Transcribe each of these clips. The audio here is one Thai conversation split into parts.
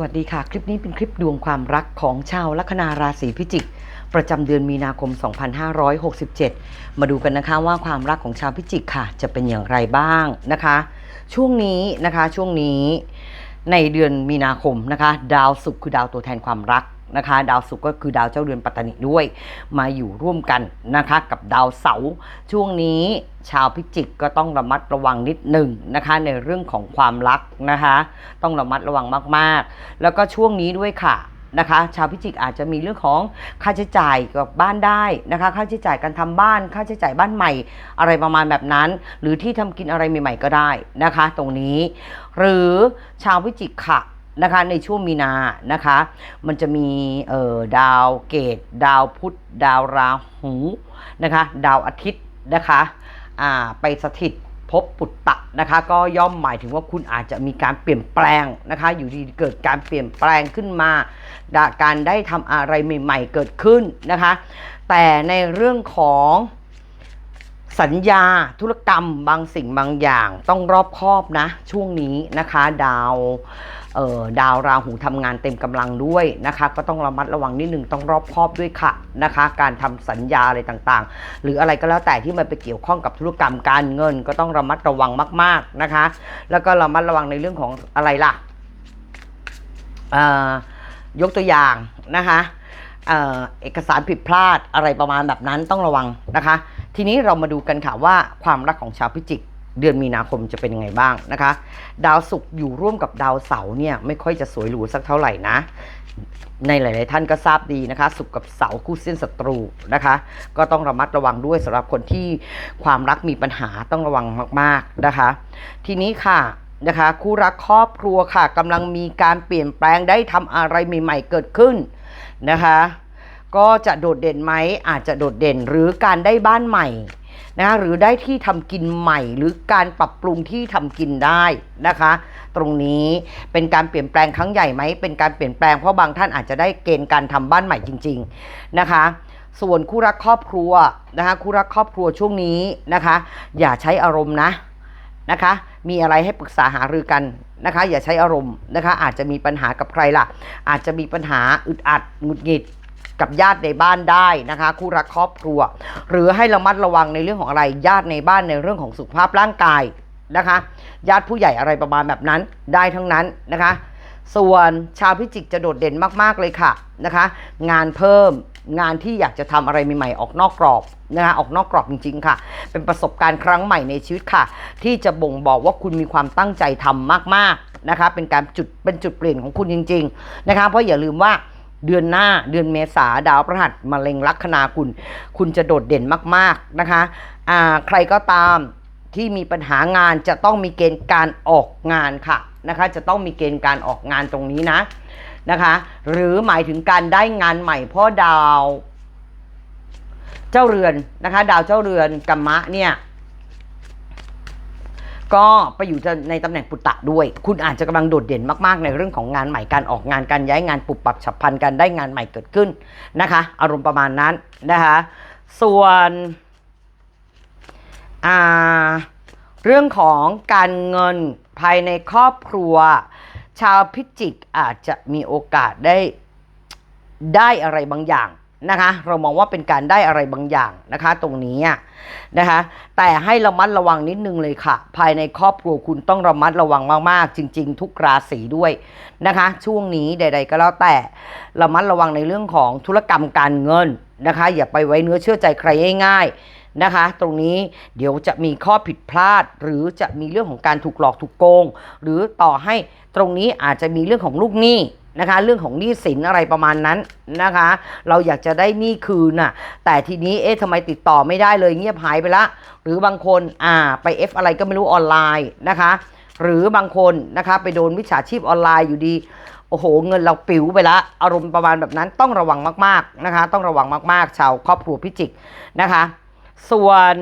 วัสดีค่ะ คลิปนี้เป็นคลิปดวงความรักของชาวลัคนาราศีพิจิก ประจำเดือนมีนาคม 2567 มาดูกันนะคะว่าความรักของชาวพิจิกค่ะ จะเป็นอย่างไรบ้างนะคะ ช่วงนี้นะคะช่วงนี้ในเดือนมีนาคมนะคะ ดาวศุกร์คือดาวตัวแทนความรัก นะคะ ดาวศุกร์ก็คือดาวเจ้าเรือนปัตตานีด้วย มาอยู่ร่วมกันนะคะกับดาวเสาร์ช่วงนี้ชาวพิจิกก็ต้องระมัดระวังนิดหนึ่งนะคะ ในเรื่องของความรักนะคะ ต้องระมัดระวังมากๆ แล้วก็ช่วงนี้ด้วยค่ะนะคะ ชาวพิจิกอาจจะมีเรื่องของค่าใช้จ่ายกับบ้านได้นะคะ ค่าใช้จ่ายการทำบ้าน ค่าใช้จ่ายบ้านใหม่ อะไรประมาณแบบนั้น หรือที่ทำกินอะไรใหม่ๆก็ได้นะคะ ตรงนี้ หรือชาวพิจิกค่ะ นะคะในช่วงมีนานะคะ มันจะมีเอ่อดาวเกต ดาวพุธดาวราหูนะคะ ดาวอาทิตย์นะคะอ่าไปสถิตภพปุตตะนะคะก็ย่อมหมายถึงว่าคุณอาจจะมีการเปลี่ยนแปลงนะคะ อยู่ดีเกิดการเปลี่ยนแปลงขึ้นมา การได้ทำอะไรใหม่ ๆ เกิดขึ้นนะคะ แต่ในเรื่องของ สัญญาธุรกรรมบางสิ่งบางอย่างต้องรอบคอบนะ ช่วงนี้นะคะ ดาวเอ่อดาวราหูทำงานเต็มกำลังด้วยนะคะ ก็ต้องระมัดระวังนิดนึงต้องรอบคอบด้วยค่ะนะคะ การทำสัญญาอะไรต่างๆ หรืออะไรก็แล้วแต่ที่มันไปเกี่ยวข้องกับธุรกรรมการเงิน ก็ต้องระมัดระวังมาก ๆนะคะ แล้วก็ระมัดระวังในเรื่องของอะไรล่ะเอ่อยกตัวอย่างนะคะเอ่อเอกสารผิดพลาดอะไรประมาณแบบนั้นต้องระวังนะคะ ทีนี้เรามาดูกันค่ะว่าความรักของชาวพิจิกเดือนมีนาคมจะเป็นยังไงบ้างนะคะ ดาวศุกร์อยู่ร่วมกับดาวเสาร์เนี่ยไม่ค่อยจะสวยหรูสักเท่าไหร่นะ ในหลาย ๆ ท่านก็ทราบดีนะคะศุกร์กับเสาร์คู่เส้นศัตรูนะคะ ก็ต้องระมัดระวังด้วยสำหรับคนที่ความรักมีปัญหาต้องระวังมาก ๆ นะคะ ทีนี้ค่ะนะคะคู่รักครอบครัวค่ะกำลังมีการเปลี่ยนแปลงได้ทำอะไรใหม่ ๆ เกิดขึ้นนะคะ ก็จะโดดเด่นไหมอาจจะโดดเด่นหรือการได้บ้านใหม่นะคะหรือได้ที่ทำกินใหม่ หรือการปรับปรุงที่ทำกินได้นะคะ ตรงนี้เป็นการเปลี่ยนแปลงครั้งใหญ่ไหมเป็นการเปลี่ยนแปลงเพราะบางท่านอาจจะได้เกณฑ์การทำบ้านใหม่จริง ๆนะคะ ส่วนคู่รักครอบครัวนะคะคู่รักครอบครัวช่วงนี้นะคะ อย่าใช้อารมณ์นะนะคะ มีอะไรให้ปรึกษาหารือกันนะคะ อย่าใช้อารมณ์นะคะ อาจจะมีปัญหากับใครล่ะ อาจจะมีปัญหาอึดอัดหงุดหงิด กับญาติในบ้านได้นะคะ คู่รักครอบครัว หรือให้ระมัดระวังในเรื่องของอะไรญาติในบ้านในเรื่องของสุขภาพร่างกายนะคะ ญาติผู้ใหญ่อะไรประมาณแบบนั้นได้ทั้งนั้นนะคะ ส่วนชาวพิจิกจะโดดเด่นมาก ๆ เลยค่ะนะคะ งานเพิ่มงานที่อยากจะทำอะไรใหม่ๆออกนอกกรอบนะคะออกนอกกรอบจริง ๆ ค่ะ เป็นประสบการณ์ครั้งใหม่ในชีวิตค่ะ ที่จะบ่งบอกว่าคุณมีความตั้งใจทำมากๆนะคะ เป็นการจุดเป็นจุดเปลี่ยนของคุณจริง ๆ นะคะ เพราะอย่าลืมว่า เดือนหน้าเดือนเมษาดาวพฤหัสมาเล็งลัคนาคุณ คุณจะโดดเด่นมากๆนะคะอ่าใครก็ตามที่มีปัญหางานจะต้องมีเกณฑ์การออกงานค่ะนะคะจะต้องมีเกณฑ์การออกงานตรงนี้นะนะคะหรือหมายถึงการได้งานใหม่เพราะดาว เจ้าเรือนนะคะ ดาวเจ้าเรือนกัมมะเนี่ย ก็ไปอยู่ในตำแหน่งปุตตะด้วย คุณอาจจะกำลังโดดเด่นมากๆ ในเรื่องของงานใหม่การออกงานการย้ายงานปรับปรับฉับพลันการได้งานใหม่เกิดขึ้นนะคะ อารมณ์ประมาณนั้นนะคะส่วนเรื่องของการเงินภายในครอบครัว ชาวพิจิกอาจจะมีโอกาสได้ได้อะไรบางอย่าง นะคะเรามองว่าเป็นการได้อะไรบางอย่างนะคะตรงนี้นะคะแต่ให้ระมัดระวังนิดนึงเลยค่ะ ภายในครอบครัวคุณต้องระมัดระวังมากๆ จริง ๆ ทุกราศีด้วยนะคะ ช่วงนี้ใด ๆ ก็แล้วแต่ระมัดระวังในเรื่องของธุรกรรมการเงินนะคะ อย่าไปไว้เนื้อเชื่อใจใครง่ายๆนะคะ ตรงนี้เดี๋ยวจะมีข้อผิดพลาด หรือจะมีเรื่องของการถูกหลอกถูกโกง หรือต่อให้ตรงนี้อาจจะมีเรื่องของลูกหนี้ นะคะ เรื่องของหนี้สินอะไรประมาณนั้นนะคะ เราอยากจะได้หนี้คืนน่ะ แต่ทีนี้เอ๊ะทำไมติดต่อไม่ได้เลยเงียบหายไปละ หรือบางคนอ่าไป F อะไรก็ไม่รู้ออนไลน์นะคะ หรือบางคนนะคะไปโดนวิชาชีพออนไลน์อยู่ดีโอ้โห เงินเราปิ๋วไปละ อารมณ์ประมาณแบบนั้นต้องระวังมากๆนะคะ ต้องระวังมากๆ ชาวครอบครัวพิจิกนะคะ ส่วน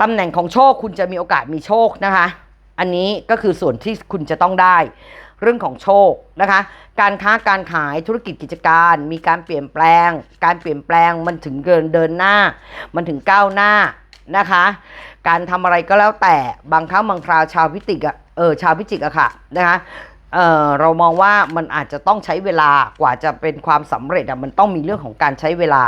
ตำแหน่งของโชคคุณจะมีโอกาสมีโชคนะคะ อันนี้ก็คือส่วนที่คุณจะต้องได้ เรื่องของโชคนะคะ การค้าการขายธุรกิจกิจการ มีการเปลี่ยนแปลง การเปลี่ยนแปลงมันถึงเดินเดินหน้า มันถึงก้าวหน้านะคะ การทำอะไรก็แล้วแต่บางครั้งบางคราวชาวพิจิกอะเออชาวพิจิกอะค่ะนะคะ เออเรามองว่ามันอาจจะต้องใช้เวลากว่าจะเป็นความสำเร็จอะมันต้องมีเรื่องของการใช้เวลา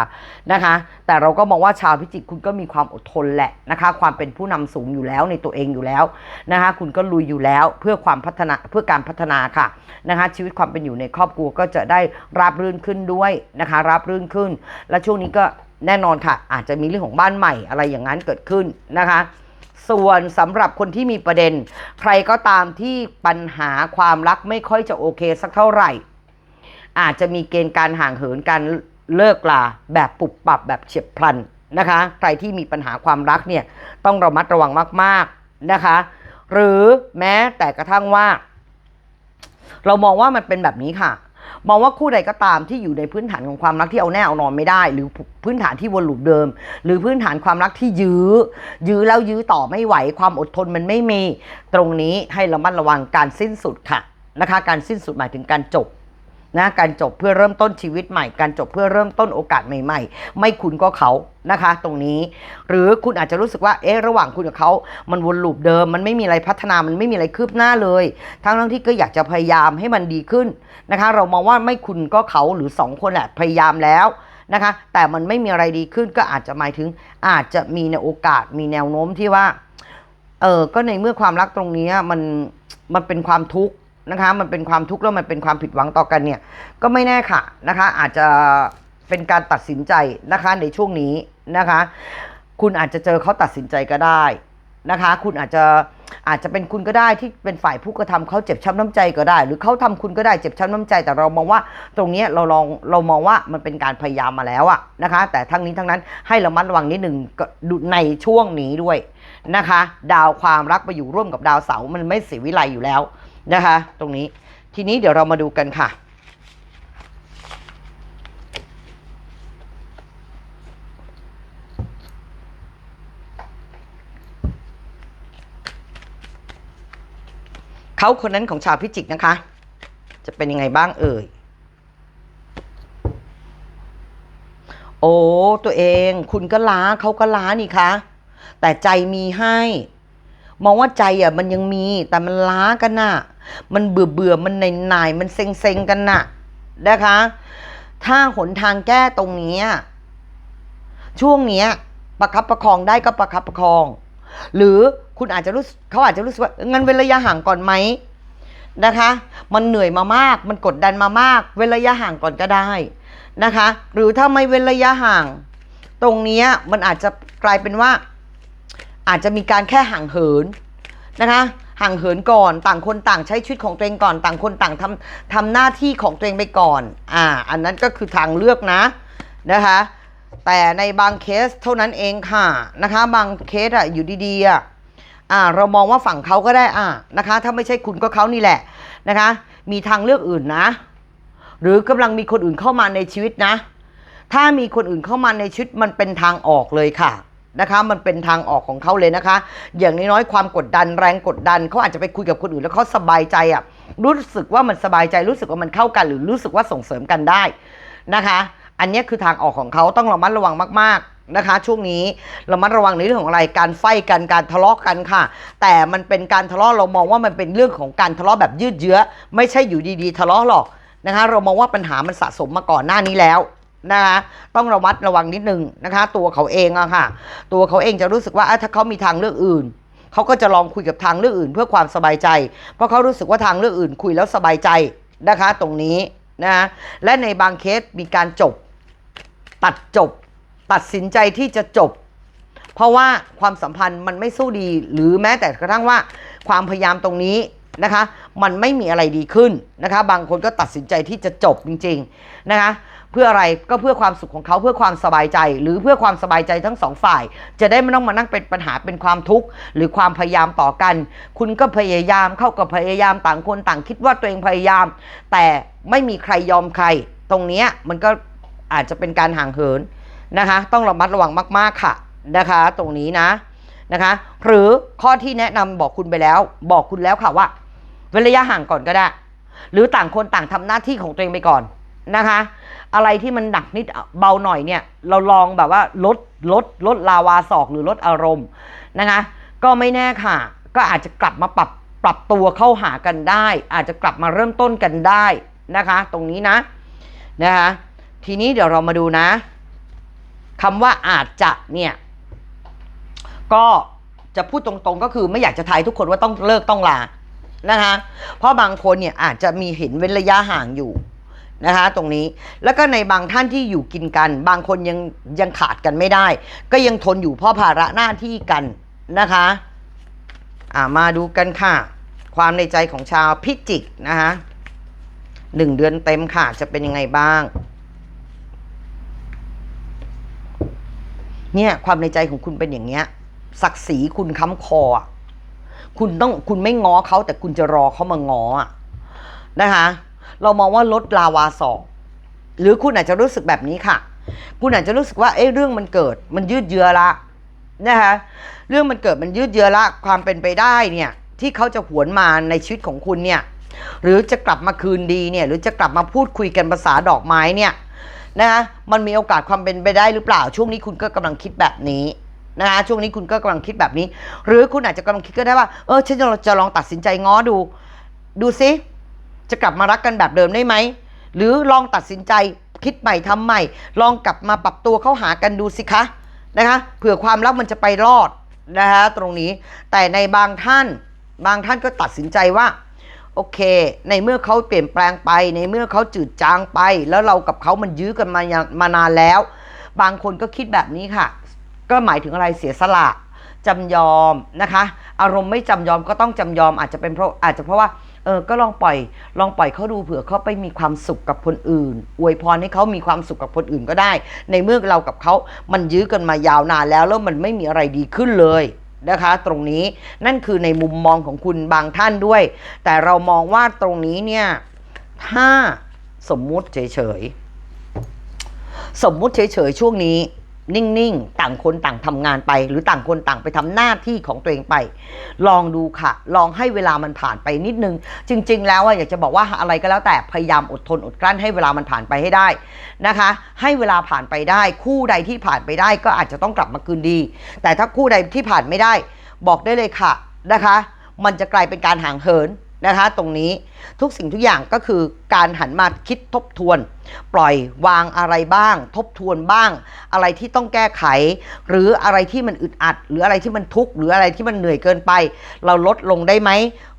นะคะ แต่เราก็มองว่าชาวพิจิกคุณก็มีความอดทนแหละนะคะ ความเป็นผู้นำสูงอยู่แล้วในตัวเองอยู่แล้วนะคะ คุณก็ลุยอยู่แล้วเพื่อความพัฒนาเพื่อการพัฒนาค่ะนะคะ ชีวิตความเป็นอยู่ในครอบครัวก็จะได้ราบรื่นขึ้นด้วยนะคะ ราบรื่นขึ้น และช่วงนี้ก็แน่นอนค่ะ อาจจะมีเรื่องของบ้านใหม่อะไรอย่างนั้นเกิดขึ้นนะคะ ส่วนสำหรับคนที่มีประเด็น ใครก็ตามที่ปัญหาความรักไม่ค่อยจะโอเคสักเท่าไหร่ อาจจะมีเกณฑ์การห่างเหินการเลิกลาแบบปุบปับแบบเฉียบพลันนะคะ ใครที่มีปัญหาความรักเนี่ยต้องระมัดระวังมาก ๆนะคะ หรือแม้แต่กระทั่งว่า เรามองว่ามันเป็นแบบนี้ค่ะ มองว่าคู่ใดก็ตามที่อยู่ในพื้นฐานของความรักที่เอาแน่เอานอนไม่ได้ หรือพื้นฐานที่วนลูปเดิม หรือพื้นฐานความรักที่ยื้อ ยื้อแล้วยื้อต่อไม่ไหวความอดทนมันไม่มี ตรงนี้ให้ระมัดระวังการสิ้นสุดค่ะนะคะ การสิ้นสุดหมายถึงการจบ นะการจบเพื่อเริ่มต้นชีวิตใหม่ การจบเพื่อเริ่มต้นโอกาสใหม่ ๆ ไม่คุณก็เขานะคะ ตรงนี้ หรือคุณอาจจะรู้สึกว่าเอ๊ะระหว่างคุณกับเขา มันวนลูปเดิม มันไม่มีอะไรพัฒนามันไม่มีอะไรคืบหน้าเลย ทั้งทั้งที่ก็อยากจะพยายามให้มันดีขึ้นนะคะ เรามองว่าไม่คุณก็เขาหรือสองคนแหละพยายามแล้วนะคะ แต่มันไม่มีอะไรดีขึ้นก็อาจจะหมายถึง อาจจะมีในโอกาสมีแนวโน้มที่ว่าเออก็ในเมื่อความรักตรงนี้มันมันเป็นความทุกข์ นะคะ มันเป็นความทุกข์แล้วมันเป็นความผิดหวังต่อกันเนี่ย ก็ไม่แน่ค่ะนะคะ อาจจะเป็นการตัดสินใจนะคะในช่วงนี้นะคะ คุณอาจจะเจอเขาตัดสินใจก็ได้นะคะ คุณอาจจะอาจจะเป็นคุณก็ได้ที่เป็นฝ่ายผู้กระทำเขาเจ็บช้ำน้ำใจก็ได้ หรือเขาทำคุณก็ได้เจ็บช้ำน้ำใจ แต่เรามองว่าตรงนี้เราลองเรามองว่ามันเป็นการพยายามมาแล้วอะนะคะ แต่ทั้งนี้ทั้งนั้นให้ระมัดระวังนิดหนึ่งในช่วงนี้ด้วยนะคะ ดาวความรักไปอยู่ร่วมกับดาวเสาร์มันไม่เสียวิไลอยู่แล้ว นะคะ ตรงนี้ทีนี้เดี๋ยวเรามาดูกันค่ะ เขาคนนั้นของชาวพิจิกนะคะ จะเป็นยังไงบ้างเอ่ยโอ้ตัวเอง คุณก็ล้าเขาก็ล้านี่คะแต่ใจมีให้ มองว่าใจอะมันยังมีแต่มันล้ากันน่ะ มันเบื่อเบื่อมันในนายมันเซ็งเซ็งกันน่ะนะคะ ถ้าหนทางแก้ตรงนี้ ช่วงเนี้ยประคับประคองได้ก็ประคับประคอง หรือคุณอาจจะรู้เขาอาจจะรู้สึกว่างั้นเว้นระยะห่างก่อนไหมนะคะ มันเหนื่อยมามาก มันกดดันมามาก เว้นระยะห่างก่อนก็ได้นะคะ หรือถ้าไม่เว้นระยะห่าง ตรงนี้มันอาจจะกลายเป็นว่า อาจจะมีการแค่ห่างเหินนะคะห่างเหินก่อนต่างคนต่างใช้ชีวิตของตัวเองก่อน ต่างคนต่างทำทำหน้าที่ของตัวเองไปก่อนอ่าอันนั้นก็คือทางเลือกนะนะคะแต่ในบางเคสเท่านั้นเองค่ะนะคะบางเคสอะอยู่ดีๆอะอ่าเรามองว่าฝั่งเขาก็ได้อะนะคะถ้าไม่ใช่คุณก็เขานี่แหละนะคะมีทางเลือกอื่นนะ หรือกำลังมีคนอื่นเข้ามาในชีวิตนะ ถ้ามีคนอื่นเข้ามาในชีวิตมันเป็นทางออกเลยค่ะ นะคะ มันเป็นทางออกของเขาเลยนะคะ อย่างน้อยๆความกดดันแรงกดดันเขาอาจจะไปคุยกับคนอื่นแล้วเขาสบายใจอะรู้สึกว่ามันสบายใจรู้สึกว่ามันเข้ากัน หรือรู้สึกว่าส่งเสริมกันได้นะคะ อันนี้คือทางออกของเขาต้องระมัดระวังมากๆนะคะ ช่วงนี้ระมัดระวังในเรื่องของอะไรการไฟกันการทะเลาะกันค่ะ แต่มันเป็นการทะเลาะเรามองว่ามันเป็นเรื่องของการทะเลาะแบบยืดเยื้อ ไม่ใช่อยู่ดีๆ ทะเลาะหรอกนะคะ เรามองว่าปัญหามันสะสมมาก่อนหน้านี้แล้ว นะคะต้องระมัดระวังนิดนึงนะคะ ตัวเขาเองอะค่ะ ตัวเขาเองจะรู้สึกว่าถ้าเขามีทางเลือกอื่นเขาก็จะลองคุยกับทางเลือกอื่น เพื่อความสบายใจ เพราะเขารู้สึกว่าทางเลือกอื่น คุยแล้วสบายใจนะคะ ตรงนี้นะและในบางเคสมีการจบ ตัดจบ ตัดสินใจที่จะจบ เพราะว่าความสัมพันธ์มันไม่สู้ดี หรือแม้แต่กระทั่งว่า ความพยายามตรงนี้นะคะ มันไม่มีอะไรดีขึ้นนะคะ บางคนก็ตัดสินใจที่จะจบจริง ๆ นะคะ เพื่ออะไรก็เพื่อความสุขของเขาเพื่อความสบายใจ หรือเพื่อความสบายใจทั้งสองฝ่าย จะได้ไม่ต้องมานั่งเป็นปัญหาเป็นความทุกข์หรือความพยายามต่อกัน คุณก็พยายามเข้ากับพยายามต่างคนต่างคิดว่าตัวเองพยายาม แต่ไม่มีใครยอมใคร ตรงนี้มันก็อาจจะเป็นการห่างเหินนะคะ ต้องระมัดระวังมากๆค่ะนะคะ ตรงนี้นะนะคะ หรือข้อที่แนะนำบอกคุณไปแล้ว บอกคุณแล้วค่ะว่าเว้นระยะห่างก่อนก็ได้ หรือต่างคนต่างทำหน้าที่ของตัวเองไปก่อนนะคะ อะไรที่มันหนักนิดเบาหน่อยเนี่ย เราลองแบบว่าลดลดลดลาวาศอกหรือลดอารมณ์นะคะ ก็ไม่แน่ค่ะ ก็อาจจะกลับมาปรับปรับตัวเข้าหากันได้ อาจจะกลับมาเริ่มต้นกันได้นะคะ ตรงนี้นะนะคะทีนี้เดี๋ยวเรามาดูนะคำว่าอาจจะเนี่ยก็จะพูดตรงๆก็คือไม่อยากจะทายทุกคนว่าต้องเลิกต้องลานะคะเพราะบางคนเนี่ยอาจจะมีเห็นเว้นระยะห่างอยู่ นะคะตรงนี้แล้วก็ในบางท่านที่อยู่กินกัน บางคนยังยังขาดกันไม่ได้ ก็ยังทนอยู่เพราะภาระหน้าที่กันนะคะอ่ามาดูกันค่ะ ความในใจของชาวพิจิกนะคะหนึ่งเดือนเต็มค่ะจะเป็นยังไงบ้าง เนี่ยความในใจของคุณเป็นอย่างเงี้ยศักดิ์ศรีคุณค้ำคอ คุณต้องคุณไม่ง้อเขาแต่คุณจะรอเขามาง้อนะคะ เรามองว่าลดลาวาสอกหรือคุณอาจจะรู้สึกแบบนี้ค่ะ คุณอาจจะรู้สึกว่าเอ้เรื่องมันเกิด มันยืดเยื้อละนะคะเรื่องมันเกิดมันยืดเยื้อละความเป็นไปได้เนี่ยที่เขาจะหวนมาในชีวิตของคุณเนี่ยหรือจะกลับมาคืนดีเนี่ยหรือจะกลับมาพูดคุยกันภาษาดอกไม้เนี่ยนะคะมันมีโอกาสความเป็นไปได้หรือเปล่า ช่วงนี้คุณก็กำลังคิดแบบนี้นะคะช่วงนี้คุณก็กำลังคิดแบบนี้ หรือคุณอาจจะกำลังคิดก็ได้ว่าเออฉันจะลองตัดสินใจง้อดู ดูซิ จะกลับมารักกันแบบเดิมได้ไหม หรือลองตัดสินใจคิดใหม่ทำใหม่ ลองกลับมาปรับตัวเข้าหากันดูสิคะนะคะเผื่อความรักมันจะไปรอดนะคะตรงนี้แต่ในบางท่านบางท่านก็ตัดสินใจว่าโอเค ในเมื่อเขาเปลี่ยนแปลงไป ในเมื่อเขาจืดจางไป แล้วเรากับเขามันยื้อกันมายามานานแล้ว บางคนก็คิดแบบนี้ค่ะ ก็หมายถึงอะไรเสียสละจำยอมนะคะ อารมณ์ไม่จำยอมก็ต้องจำยอมอาจจะเป็นเพราะอาจจะเพราะว่า เออก็ลองปล่อย ลองปล่อยเขาดูเผื่อเขาไปมีความสุขกับคนอื่น อวยพรให้เขามีความสุขกับคนอื่นก็ได้ ในเมื่อเรากับเขามันยื้อกันมายาวนานแล้วแล้วมันไม่มีอะไรดีขึ้นเลยนะคะ ตรงนี้นั่นคือในมุมมองของคุณบางท่านด้วย แต่เรามองว่าตรงนี้เนี่ยถ้าสมมุติเฉยๆสมมุติเฉยๆช่วงนี้ นิ่งๆ ต่างคนต่างทำงานไป หรือต่างคนต่างไปทำหน้าที่ของตัวเองไป ลองดูค่ะ ลองให้เวลามันผ่านไปนิดนึง จริง ๆ แล้วอะอยากจะบอกว่าอะไรก็แล้วแต่พยายามอดทนอดกลั้นให้เวลามันผ่านไปให้ได้นะคะ ให้เวลาผ่านไปได้คู่ใดที่ผ่านไปได้ก็อาจจะต้องกลับมาคืนดี แต่ถ้าคู่ใดที่ผ่านไม่ได้ บอกได้เลยค่ะนะคะ มันจะกลายเป็นการห่างเหิน นะคะตรงนี้ทุกสิ่งทุกอย่างก็คือการหันมาคิดทบทวน ปล่อยวางอะไรบ้าง ทบทวนบ้าง อะไรที่ต้องแก้ไข หรืออะไรที่มันอึดอัด หรืออะไรที่มันทุกข์หรืออะไรที่มันเหนื่อยเกินไป เราลดลงได้ไหม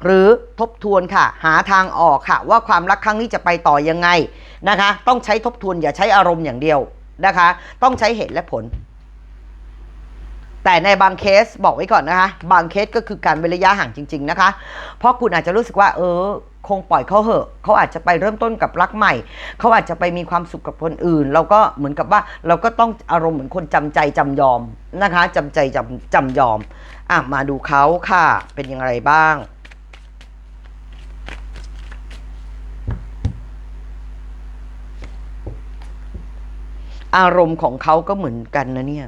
หรือทบทวนค่ะ หาทางออกค่ะ ว่าความรักครั้งนี้จะไปต่อยังไงนะคะ ต้องใช้ทบทวนอย่าใช้อารมณ์อย่างเดียวนะคะ ต้องใช้เหตุและผล แต่ในบางเคสบอกไว้ก่อนนะคะ บางเคสก็คือการเว้นระยะห่างจริง ๆนะคะ เพราะคุณอาจจะรู้สึกว่า เออ คงปล่อยเขาเหอะ เขาอาจจะไปเริ่มต้นกับรักใหม่ เขาอาจจะไปมีความสุขกับคนอื่น เราก็เหมือนกับว่าเราก็ต้องอารมณ์เหมือนคนจำใจจำยอมนะคะจำใจจำจำยอมอะมาดูเขาค่ะ เป็นอย่างไรบ้างอารมณ์ของเขาก็เหมือนกันนะเนี่ย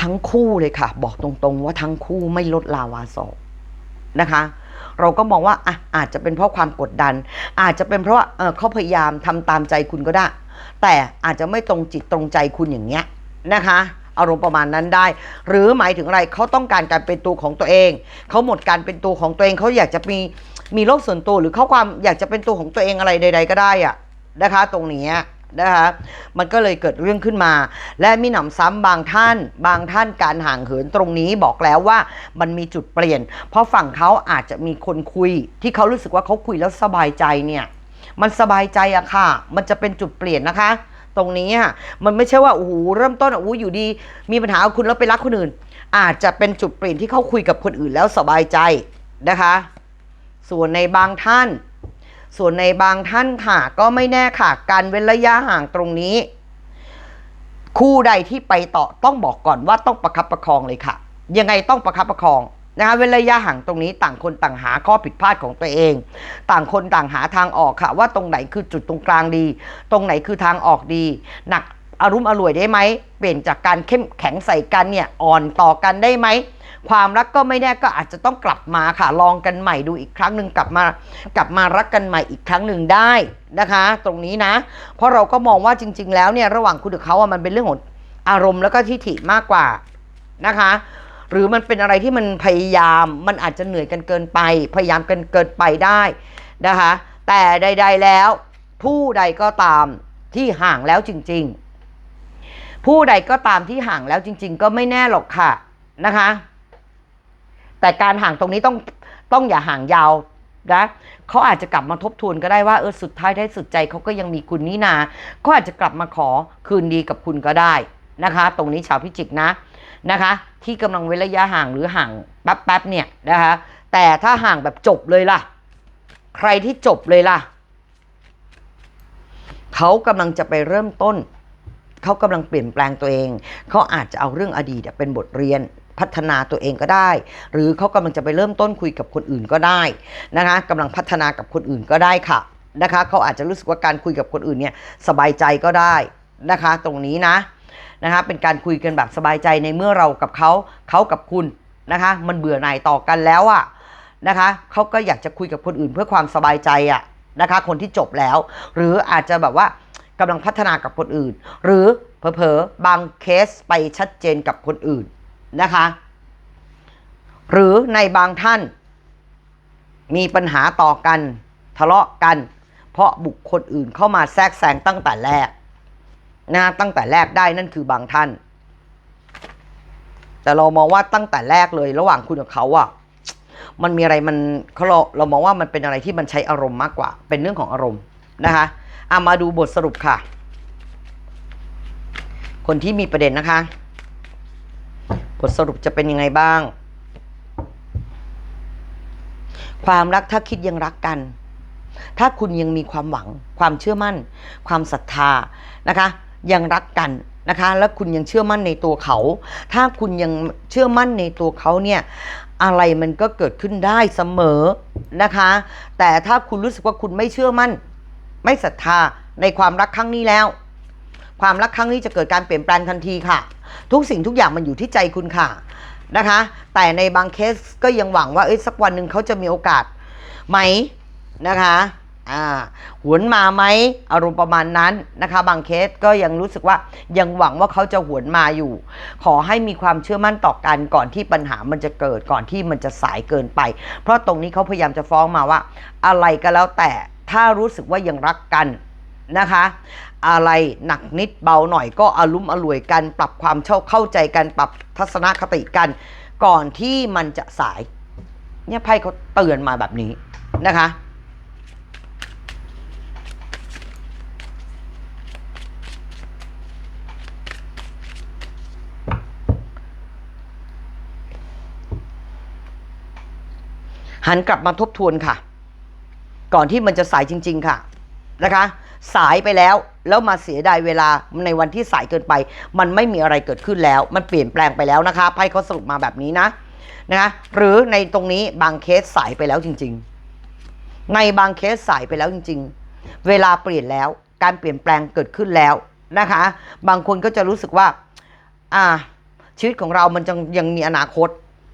ทั้งคู่เลยค่ะ บอกตรงๆ ว่าทั้งคู่ไม่ลดลาวาสอกนะคะ เราก็มองว่าอะอาจจะเป็นเพราะความกดดัน อาจจะเป็นเพราะว่าเเขาพยายามทำตามใจคุณก็ได้ แต่อาจจะไม่ตรงจิตตรงใจคุณอย่างเงี้ยนะคะอารมณ์ประมาณนั้นได้ หรือหมายถึงอะไรเขาต้องการการเป็นตัวของตัวเอง เขาหมดการเป็นตัวของตัวเองเขาอยากจะมีมีโลกส่วนตัวหรือเขาความอยากจะเป็นตัวของตัวเองอะไรใด ๆ ก็ได้อะนะคะ ตรงนี้ นะคะมันก็เลยเกิดเรื่องขึ้นมา และมีหนำซ้ำบางท่าน บางท่านการห่างเหินตรงนี้บอกแล้วว่ามันมีจุดเปลี่ยน เพราะฝั่งเขาอาจจะมีคนคุย ที่เขารู้สึกว่าเขาคุยแล้วสบายใจเนี่ยมันสบายใจอะค่ะ มันจะเป็นจุดเปลี่ยนนะคะ ตรงนี้อะมันไม่ใช่ว่าโอ้โหเริ่มต้นอะอู้อยู่ดี มีปัญหาคุณแล้วไปรักคนอื่น อาจจะเป็นจุดเปลี่ยนที่เขาคุยกับคนอื่นแล้วสบายใจนะคะ ส่วนในบางท่าน ส่วนในบางท่านค่ะก็ไม่แน่ค่ะการเว้นระยะห่างตรงนี้ คู่ใดที่ไปต่อต้องบอกก่อนว่าต้องประคับประคองเลยค่ะ ยังไงต้องประคับประคองนะคะเว้นระยะห่างตรงนี้ต่างคนต่างหาข้อผิดพลาดของตัวเอง ต่างคนต่างหาทางออกค่ะ ว่าตรงไหนคือจุดตรงกลางดี ตรงไหนคือทางออกดี หนักอารมณ์อร่วยได้ไหมเปลี่ยนจากการเข้มแข็งใส่กันเนี่ยอ่อนต่อกันได้ไหม ความรักก็ไม่แน่ก็อาจจะต้องกลับมาค่ะ ลองกันใหม่ดูอีกครั้งหนึ่งกลับมากลับมารักกันใหม่อีกครั้งหนึ่งได้นะคะ ตรงนี้นะ เพราะเราก็มองว่าจริง ๆ แล้วเนี่ยระหว่างคุณกับเขาอะมันเป็นเรื่องของอารมณ์แล้วก็ทิฐิมากกว่านะคะ หรือมันเป็นอะไรที่มันพยายามมันอาจจะเหนื่อยกันเกินไป พยายามกันเกินไปได้นะคะ แต่ใด ๆแล้ว ผู้ใดก็ตามที่ห่างแล้วจริง ๆ ผู้ใดก็ตามที่ห่างแล้วจริง ๆ ก็ไม่แน่หรอกค่ะนะคะ แต่การห่างตรงนี้ต้องต้องอย่าห่างยาวนะเขาอาจจะกลับมาทบทวนก็ได้ว่าเออสุดท้ายได้สุดใจเขาก็ยังมีคุณนี่นาเขาอาจจะกลับมาขอคืนดีกับคุณก็ได้นะคะ ตรงนี้ชาวพิจิกนะนะคะ ที่กำลังเว้นระยะห่างหรือห่างแป๊บๆเนี่ยนะคะแต่ถ้าห่างแบบจบเลยล่ะ ใครที่จบเลยล่ะเขากำลังจะไปเริ่มต้นเขากำลังเปลี่ยนแปลงตัวเอง เขาอาจจะเอาเรื่องอดีตเป็นบทเรียน พัฒนาตัวเองก็ได้ หรือเขากำลังจะไปเริ่มต้นคุยกับคนอื่นก็ได้นะคะกำลังพัฒนากับคนอื่นก็ได้ค่ะนะคะเขาอาจจะรู้สึกว่าการคุยกับคนอื่นเนี่ยสบายใจก็ได้นะคะ ตรงนี้นะนะคะเป็นการคุยกันแบบสบายใจในเมื่อเรากับเขาเขากับคุณนะคะ มันเบื่อหน่ายต่อกันแล้วอะนะคะเขาก็อยากจะคุยกับคนอื่นเพื่อความสบายใจอะนะคะ คนที่จบแล้ว หรืออาจจะแบบว่ากำลังพัฒนากับคนอื่น หรือเผลอๆบางเคสไปชัดเจนกับคนอื่น นะคะ หรือในบางท่าน มีปัญหาต่อกัน ทะเลาะกัน เพราะบุคคลอื่นเข้ามาแทรกแซงตั้งแต่แรกนะตั้งแต่แรกได้นั่นคือบางท่าน แต่เรามองว่าตั้งแต่แรกเลยระหว่างคุณกับเขาอะมันมีอะไรมันเขาเราเรามองว่ามันเป็นอะไรที่มันใช้อารมณ์มากกว่า เป็นเรื่องของอารมณ์นะคะอะมาดูบทสรุปค่ะ คนที่มีประเด็นนะคะ บทสรุปจะเป็นยังไงบ้าง ความรักถ้าคิดยังรักกัน ถ้าคุณยังมีความหวัง ความเชื่อมั่น ความศรัทธานะคะ ยังรักกันนะคะ แล้วคุณยังเชื่อมั่นในตัวเขา ถ้าคุณยังเชื่อมั่นในตัวเขาเนี่ยอะไรมันก็เกิดขึ้นได้เสมอนะคะ แต่ถ้าคุณรู้สึกว่าคุณไม่เชื่อมั่น ไม่ศรัทธาในความรักครั้งนี้แล้ว ความรักครั้งนี้จะเกิดการเปลี่ยนแปลงทันทีค่ะ ทุกสิ่งทุกอย่างมันอยู่ที่ใจคุณค่ะนะคะ แต่ในบางเคสก็ยังหวังว่าเอ้ยสักวันหนึ่งเขาจะมีโอกาสไหมนะคะอ่าหวนมาไหมอารมณ์ประมาณนั้นนะคะ บางเคสก็ยังรู้สึกว่ายังหวังว่าเขาจะหวนมาอยู่ ขอให้มีความเชื่อมั่นต่อกันก่อนที่ปัญหามันจะเกิดก่อนที่มันจะสายเกินไป เพราะตรงนี้เขาพยายามจะฟ้องมาว่า อะไรก็แล้วแต่ถ้ารู้สึกว่ายังรักกันนะคะ อะไรหนักนิดเบาหน่อยก็อารุ่มอร่วยกัน ปรับความเข้าเข้าใจกันปรับทัศนคติกัน ก่อนที่มันจะสาย เนี่ยไพ่เขาเตือนมาแบบนี้นะคะหันกลับมาทบทวนค่ะ ก่อนที่มันจะสายจริง ๆ ค่ะนะคะ สายไปแล้ว แล้วมาเสียดายเวลาในวันที่สายเกินไป มันไม่มีอะไรเกิดขึ้นแล้ว มันเปลี่ยนแปลงไปแล้วนะคะไพ่เขาสรุปมาแบบนี้นะนะคะหรือในตรงนี้บางเคสสายไปแล้วจริง ๆ ในบางเคสสายไปแล้วจริง ๆ เวลาเปลี่ยนแล้วการเปลี่ยนแปลงเกิดขึ้นแล้วนะคะ บางคนก็จะรู้สึกว่าอ่าชีวิตของเรามันยังยังมีอนาคต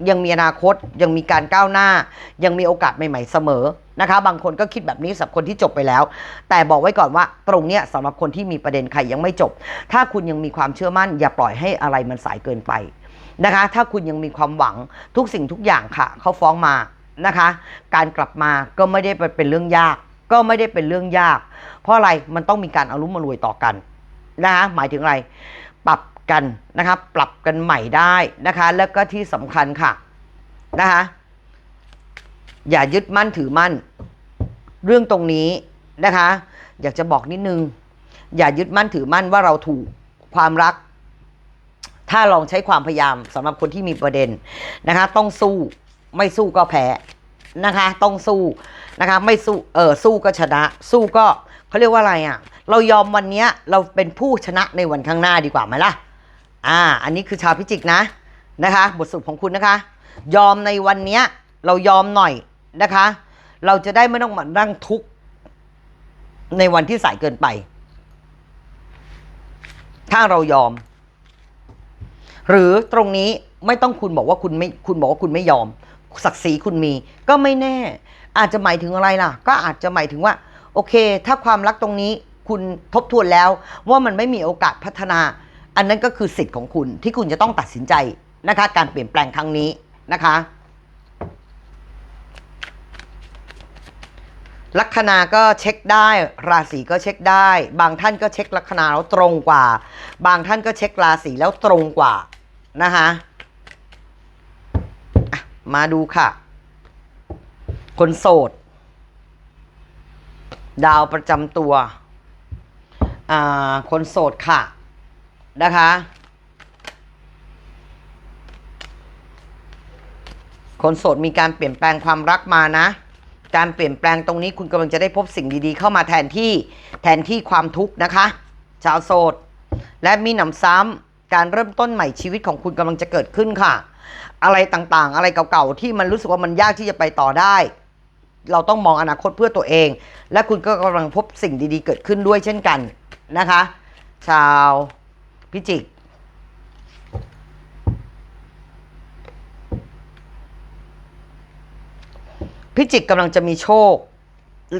ยังมีอนาคต ยังมีการก้าวหน้า ยังมีโอกาสใหม่ ๆ เสมอ นะคะ บางคนก็คิดแบบนี้สำหรับคนที่จบไปแล้ว แต่บอกไว้ก่อนว่าตรงเนี้ยสำหรับคนที่มีประเด็นใครยังไม่จบ ถ้าคุณยังมีความเชื่อมั่น อย่าปล่อยให้อะไรมันสายเกินไปนะคะ ถ้าคุณยังมีความหวังทุกสิ่งทุกอย่างค่ะเขาฟ้องมานะคะ การกลับมาก็ไม่ได้เป็นเรื่องยาก ก็ไม่ได้เป็นเรื่องยาก เพราะอะไรมันต้องมีการอารุมอรวยต่อกันนะคะหมายถึงอะไรปรับกันนะคะปรับกันใหม่ได้นะคะ แล้วก็ที่สำคัญค่ะนะคะ อย่ายึดมั่นถือมั่น เรื่องตรงนี้นะคะ อยากจะบอกนิดนึง อย่ายึดมั่นถือมั่นว่าเราถูกความรัก ถ้าลองใช้ความพยายามสำหรับคนที่มีประเด็นนะคะ ต้องสู้ไม่สู้ก็แพ้นะคะ ต้องสู้นะคะ ไม่สู้เออสู้ก็ชนะ สู้ก็เขาเรียกว่าอะไรอะ เรายอมวันนี้เราเป็นผู้ชนะในวันข้างหน้าดีกว่าไหมล่ะอ่า อันนี้คือชาวพิจิกนะนะคะ บทสรุปของคุณนะคะ ยอมในวันนี้เรายอมหน่อย นะคะ เราจะได้ไม่ต้องมานั่งทุกข์ในวันที่สายเกินไป ถ้าเรายอม หรือตรงนี้ไม่ต้องคุณบอกว่าคุณไม่คุณบอกว่าคุณไม่ยอม ศักดิ์ศรีคุณมี ก็ไม่แน่ อาจจะหมายถึงอะไรล่ะ ก็อาจจะหมายถึงว่า โอเค ถ้าความรักตรงนี้คุณทบทวนแล้วว่ามันไม่มีโอกาสพัฒนา อันนั้นก็คือสิทธิ์ของคุณที่คุณจะต้องตัดสินใจนะคะ การเปลี่ยนแปลงครั้งนี้นะคะ ลัคนาก็เช็คได้ ราศีก็เช็คได้ บางท่านก็เช็คลัคนาแล้วตรงกว่า บางท่านก็เช็คราศีแล้วตรงกว่านะคะอะมาดูค่ะ คนโสด ดาวประจำตัวอ่าคนโสดค่ะนะคะ คนโสดมีการเปลี่ยนแปลงความรักมานะ การเปลี่ยนแปลงตรงนี้คุณกำลังจะได้พบสิ่งดีๆ เข้ามาแทนที่แทนที่ความทุกข์นะคะ ชาวโสด และมีหนำซ้ำการเริ่มต้นใหม่ชีวิตของคุณกำลังจะเกิดขึ้นค่ะ อะไรต่างๆ อะไรเก่าๆ ที่มันรู้สึกว่ามันยากที่จะไปต่อได้ เราต้องมองอนาคตเพื่อตัวเอง และคุณก็กำลังพบสิ่งดีๆ เกิดขึ้นด้วยเช่นกันนะคะ ชาวพิจิก พิจิกกำลังจะมีโชค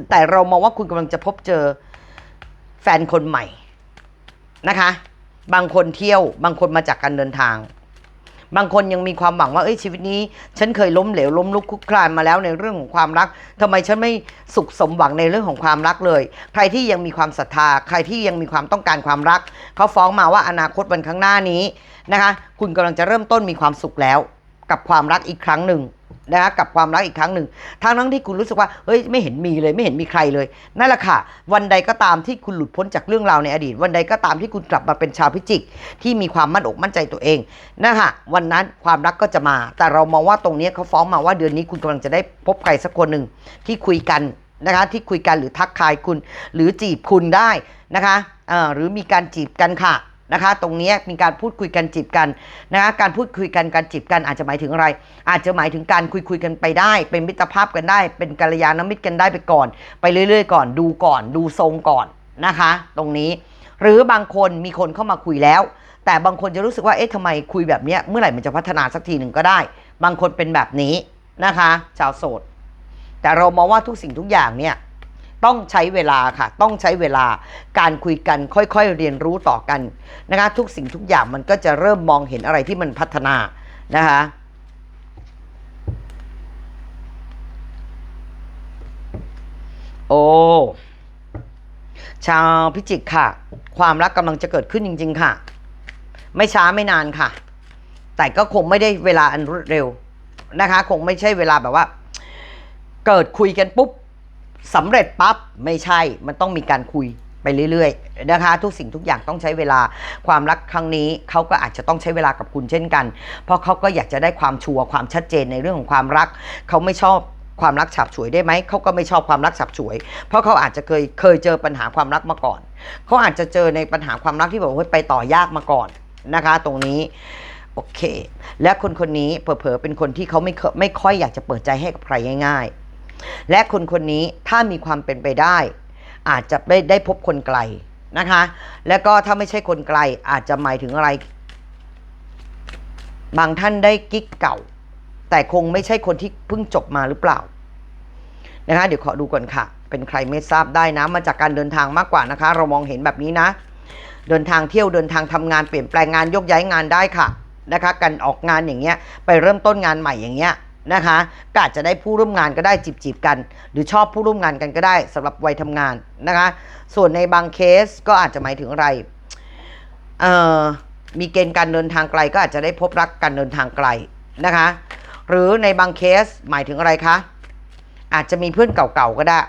แต่เรามองว่าคุณกำลังจะพบเจอแฟนคนใหม่นะคะ บางคนเที่ยว บางคนมาจากการเดินทาง บางคนยังมีความหวังว่าเอ้ยชีวิตนี้ ฉันเคยล้มเหลวล้มลุกคลุกคลานมาแล้วในเรื่องของความรักทำไมฉันไม่สุขสมหวังในเรื่องของความรักเลย ใครที่ยังมีความศรัทธา ใครที่ยังมีความต้องการความรัก เขาฟ้องมาว่าอนาคตวันข้างหน้านี้นะคะ คุณกำลังจะเริ่มต้นมีความสุขแล้ว กับความรักอีกครั้งหนึ่ง นะกับความรักอีกครั้งหนึ่งทั้งทั้งที่คุณรู้สึกว่าเฮ้ยไม่เห็นมีเลยไม่เห็นมีใครเลยนั่นแหละค่ะ วันใดก็ตามที่คุณหลุดพ้นจากเรื่องราวในอดีต วันใดก็ตามที่คุณกลับมาเป็นชาวพิจิก ที่มีความมั่นอกมั่นใจตัวเองนะคะวันนั้นความรักก็จะมา แต่เรามองว่าตรงนี้เขาฟ้องมาว่าเดือนนี้คุณกำลังจะได้พบใครสักคนหนึ่งที่คุยกันนะคะที่คุยกันหรือทักทายคุณ หรือจีบคุณได้นะคะเอ่อหรือมีการจีบกันค่ะ นะคะ ตรงนี้มีการพูดคุยกันจีบกันนะคะการพูดคุยกันการจีบกันอาจจะหมายถึงอะไร อาจจะหมายถึงการคุยคุยกันไปได้ เป็นมิตรภาพกันได้ เป็นกัลยาณมิตรกันได้ไปก่อน ไปเรื่อยๆ ก่อนดูก่อนดูทรงก่อนนะคะ ตรงนี้ หรือบางคนมีคนเข้ามาคุยแล้ว แต่บางคนจะรู้สึกว่าเอ๊ะทำไมคุยแบบเนี้ยเมื่อไหร่มันจะพัฒนาสักทีหนึ่งก็ได้ บางคนเป็นแบบนี้นะคะ ชาวโสดแต่เรามองว่าทุกสิ่งทุกอย่างเนี่ย ต้องใช้เวลาค่ะ ต้องใช้เวลาการคุยกันค่อยๆเรียนรู้ต่อกันนะคะทุกสิ่งทุกอย่างมันก็จะเริ่มมองเห็นอะไรที่มันพัฒนานะคะโอ้ชาวพิจิกค่ะ ความรักกำลังจะเกิดขึ้นจริง ๆ ค่ะ ไม่ช้าไม่นานค่ะ แต่ก็คงไม่ได้เวลาอันรวดเร็วนะคะ คงไม่ใช่เวลาแบบว่า เกิดคุยกันปุ๊บ สำเร็จปั๊บไม่ใช่มันต้องมีการคุยไปเรื่อยๆนะคะ ทุกสิ่งทุกอย่างต้องใช้เวลาความรักครั้งนี้เขาก็อาจจะต้องใช้เวลากับคุณเช่นกัน เพราะเขาก็อยากจะได้ความชัวร์ความชัดเจนในเรื่องของความรัก เขาไม่ชอบความรักฉับฉวยได้ไหมเขาก็ไม่ชอบความรักฉับฉวย เพราะเขาอาจจะเคยเคยเจอปัญหาความรักมาก่อน เขาอาจจะเจอในปัญหาความรักที่แบบว่าไปต่อยากมาก่อนนะคะ ตรงนี้โอเค และคนคนนี้เผลอๆเป็นคนที่เขาไม่ไม่ค่อยอยากจะเปิดใจให้กับใครง่าย ๆ และคนคนนี้ถ้ามีความเป็นไปได้ อาจจะได้ได้พบคนไกลนะคะ แล้วก็ถ้าไม่ใช่คนไกลอาจจะหมายถึงอะไร บางท่านได้กิ๊กเก่า แต่คงไม่ใช่คนที่เพิ่งจบมาหรือเปล่านะคะเดี๋ยวขอดูก่อนค่ะ เป็นใครไม่ทราบได้นะ มาจากการเดินทางมากกว่านะคะ เรามองเห็นแบบนี้นะ เดินทางเที่ยวเดินทางทำงานเปลี่ยนแปลงงานยกย้ายงานได้ค่ะนะคะ การออกงานอย่างเงี้ย ไปเริ่มต้นงานใหม่อย่างเงี้ย นะคะก็อาจจะได้ผู้ร่วมงานก็ได้จีบจีบๆกัน หรือชอบผู้ร่วมงานกันก็ได้สำหรับวัยทำงานนะคะ ส่วนในบางเคสก็อาจจะหมายถึงอะไรเอ่อมีเกณฑ์การเดินทางไกลก็อาจจะได้พบรักการเดินทางไกลนะคะ หรือในบางเคสหมายถึงอะไรคะอาจจะมีเพื่อนเก่าๆก็ได้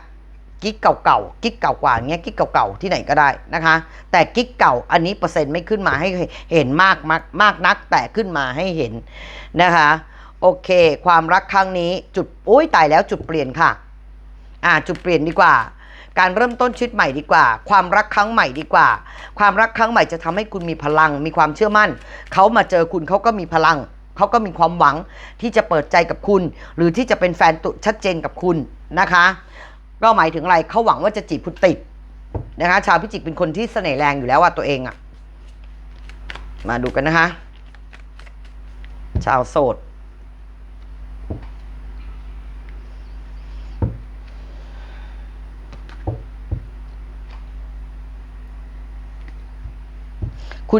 กิ๊กเก่าๆกิ๊กเก่ากว่าเงี้ยกิ๊กเก่าๆที่ไหนก็ได้นะคะ แต่กิ๊กเก่าอันนี้เปอร์เซ็นต์ไม่ขึ้นมาให้เห็นมากมากมากนักแต่ขึ้นมาให้เห็นนะคะ โอเค ความรักครั้งนี้จุดอุ้ยตายแล้วจุดเปลี่ยนค่ะ อ่าจุดเปลี่ยนดีกว่า การเริ่มต้นชีวิตใหม่ดีกว่า ความรักครั้งใหม่ดีกว่า ความรักครั้งใหม่จะทำให้คุณมีพลัง มีความเชื่อมั่น เขามาเจอคุณเขาก็มีพลัง เขาก็มีความหวังที่จะเปิดใจกับคุณ หรือที่จะเป็นแฟนตุชัดเจนกับคุณนะคะก็หมายถึงอะไรเขาหวังว่าจะจีบคุณติดนะคะชาวพิจิกเป็นคนที่เสน่ห์แรงอยู่แล้วว่าตัวเองอะมาดูกันนะคะ ชาวโสด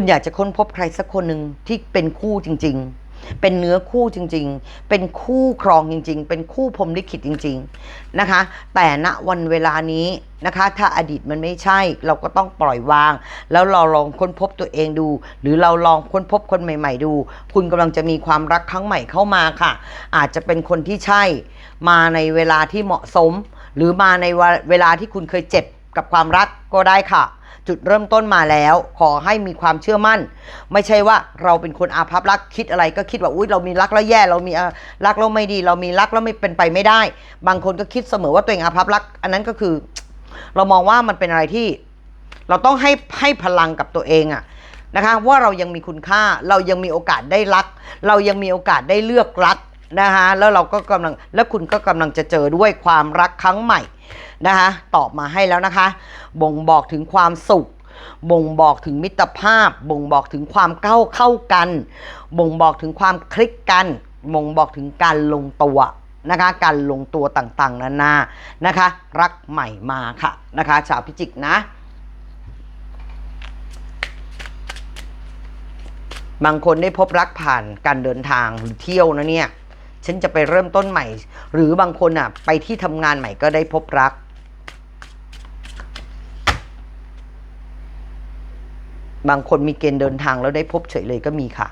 คุณอยากจะค้นพบใครสักคนหนึ่งที่เป็นคู่จริง ๆ เป็นเนื้อคู่จริง ๆ เป็นคู่ครองจริง ๆ เป็นคู่พรมลิขิตจริง ๆนะคะ แต่ณวันเวลานี้นะคะ ถ้าอดีตมันไม่ใช่ เราก็ต้องปล่อยวาง แล้วเราลองค้นพบตัวเองดู หรือเราลองค้นพบคนใหม่ ๆ ดู คุณกำลังจะมีความรักครั้งใหม่เข้ามาค่ะ อาจจะเป็นคนที่ใช่ มาในเวลาที่เหมาะสม หรือมาในเวลาที่คุณเคยเจ็บกับความรักก็ได้ค่ะ จุดเริ่มต้นมาแล้ว ขอให้มีความเชื่อมั่น ไม่ใช่ว่าเราเป็นคนอาภัพรักคิดอะไรก็คิดว่าอุ้ยเรามีรักแล้วแย่เรามีรักแล้วไม่ดี เรามีรักแล้วไม่เป็นไปไม่ได้ บางคนก็คิดเสมอว่าตัวเองอาภัพรัก อันนั้นก็คือ เรามองว่ามันเป็นอะไรที่ เราต้องให้ให้พลังกับตัวเองอะนะคะว่าเรายังมีคุณค่าเรายังมีโอกาสได้รัก เรายังมีโอกาสได้เลือกรักนะคะแล้วเราก็กำลังแล้วคุณก็กำลังจะเจอด้วยความรักครั้งใหม่ นะคะ ตอบมาให้แล้วนะคะ บ่งบอกถึงความสุข บ่งบอกถึงมิตรภาพ บ่งบอกถึงความเข้าเข้ากัน บ่งบอกถึงความคลิกกัน บ่งบอกถึงการลงตัวนะคะการลงตัวต่างๆ นานานะคะ รักใหม่มาค่ะนะคะชาวพิจิกนะ บางคนได้พบรักผ่านการเดินทางหรือเที่ยวนะเนี่ย ฉันจะไปเริ่มต้นใหม่ หรือบางคนอะ ไปที่ทำงานใหม่ก็ได้พบรัก บางคนมีเกณฑ์เดินทางแล้วได้พบเฉยเลยก็มีค่ะ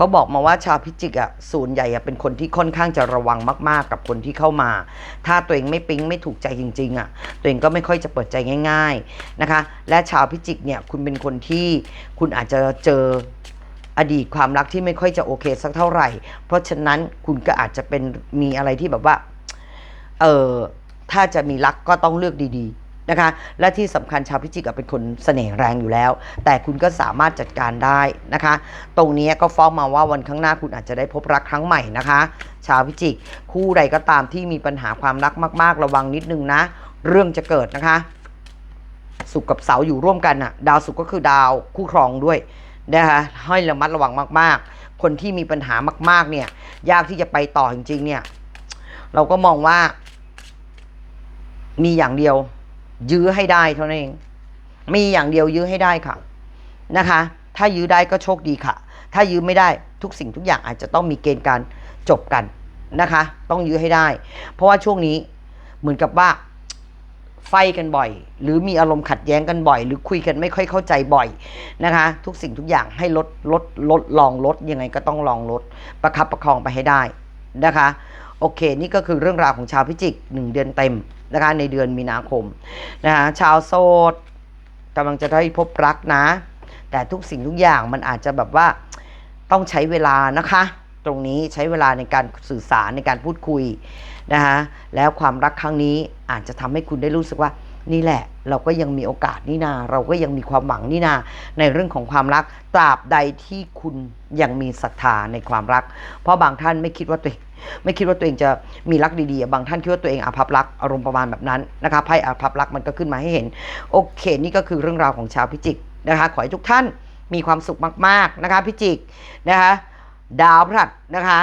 เขาบอกมาว่าชาวพิจิกอะส่วนใหญ่อะเป็นคนที่ค่อนข้างจะระวังมากๆ กับคนที่เข้ามา ถ้าตัวเองไม่ปิ๊งไม่ถูกใจจริง ๆอะตัวเองก็ไม่ค่อยจะเปิดใจง่าย ๆนะคะ และชาวพิจิกเนี่ยคุณเป็นคนที่คุณอาจจะเจออดีตความรักที่ไม่ค่อยจะโอเคสักเท่าไหร่ เพราะฉะนั้นคุณก็อาจจะเป็นมีอะไรที่แบบว่า เออถ้าจะมีรักก็ต้องเลือกดีๆ นะคะ และที่สำคัญชาวพิจิกเป็นคนเสน่ห์แรงอยู่แล้ว แต่คุณก็สามารถจัดการได้นะคะ ตรงนี้ก็ฟ้องมาว่าวันข้างหน้าคุณอาจจะได้พบรักครั้งใหม่นะคะ ชาวพิจิก คู่ใดก็ตามที่มีปัญหาความรักมาก ๆ ระวังนิดนึงนะ เรื่องจะเกิดนะคะสุขกับเสาอยู่ร่วมกันน่ะ ดาวสุขก็คือดาวคู่ครองด้วยนะคะให้ระมัดระวังมาก ๆ คนที่มีปัญหามาก ๆ เนี่ย ยากที่จะไปต่อจริง ๆ เนี่ย เราก็มองว่า มีอย่างเดียว ยื้อให้ได้เท่านั้นเอง มีอย่างเดียวยื้อให้ได้ค่ะนะคะ ถ้ายื้อได้ก็โชคดีค่ะ ถ้ายื้อไม่ได้ทุกสิ่งทุกอย่างอาจจะต้องมีเกณฑ์การจบกันนะคะ ต้องยื้อให้ได้ เพราะว่าช่วงนี้เหมือนกับว่าไฟกันบ่อย หรือมีอารมณ์ขัดแย้งกันบ่อย หรือคุยกันไม่ค่อยเข้าใจบ่อยนะคะ ทุกสิ่งทุกอย่างให้ลดลดลดลองลดยังไงก็ต้องลองลด ประคับประคองไปให้ได้นะคะ โอเค นี่ก็คือเรื่องราวของชาวพิจิกหนึ่งเดือนเต็ม นะคะในเดือนมีนาคมนะคะชาวโสดกำลังจะได้พบรักนะ แต่ทุกสิ่งทุกอย่างมันอาจจะแบบว่าต้องใช้เวลานะคะ ตรงนี้ใช้เวลาในการสื่อสารในการพูดคุยนะคะแล้วความรักครั้งนี้อาจจะทำให้คุณได้รู้สึกว่า นี่แหละ เราก็ยังมีโอกาสนี่นา เราก็ยังมีความหวังนี่นา ในเรื่องของความรักตราบใดที่คุณยังมีศรัทธาในความรัก เพราะบางท่านไม่คิดว่าตัวเองไม่คิดว่าตัวเองจะมีรักดีๆ บางท่านคิดว่าตัวเองอาภัพรักอารมณ์ประมาณแบบนั้นนะคะไพ่อาภัพรักมันก็ขึ้นมาให้เห็น โอเค นี่ก็คือเรื่องราวของชาวพิจิกนะคะ ขอให้ทุกท่านมีความสุขมาก ๆนะคะ พิจิกนะคะ ดาวพฤหัสนะคะ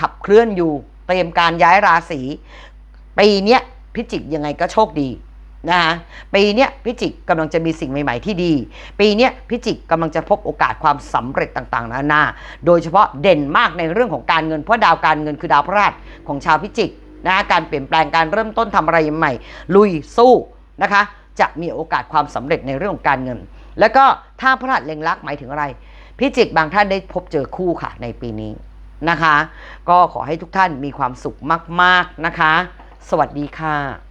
ขับเคลื่อนอยู่เตรียมการย้ายราศีปีนี้พิจิกยังไงก็โชคดี นะคะปีเนี้ยพิจิกกำลังจะมีสิ่งใหม่ ๆ ที่ดี ปีเนี้ยพิจิกกำลังจะพบโอกาสความสำเร็จต่างๆนานา โดยเฉพาะเด่นมากในเรื่องของการเงินเพราะดาวการเงินคือดาวพฤหัสของชาวพิจิกนะการเปลี่ยนแปลงการเริ่มต้นทำอะไรใหม่ ลุยสู้นะคะจะมีโอกาสความสำเร็จในเรื่องของการเงิน แล้วก็ถ้าพฤหัสเล็งรักหมายถึงอะไร พิจิกบางท่านได้พบเจอคู่ค่ะในปีนี้นะคะ ก็ขอให้ทุกท่านมีความสุขมาก ๆนะคะ สวัสดีค่ะ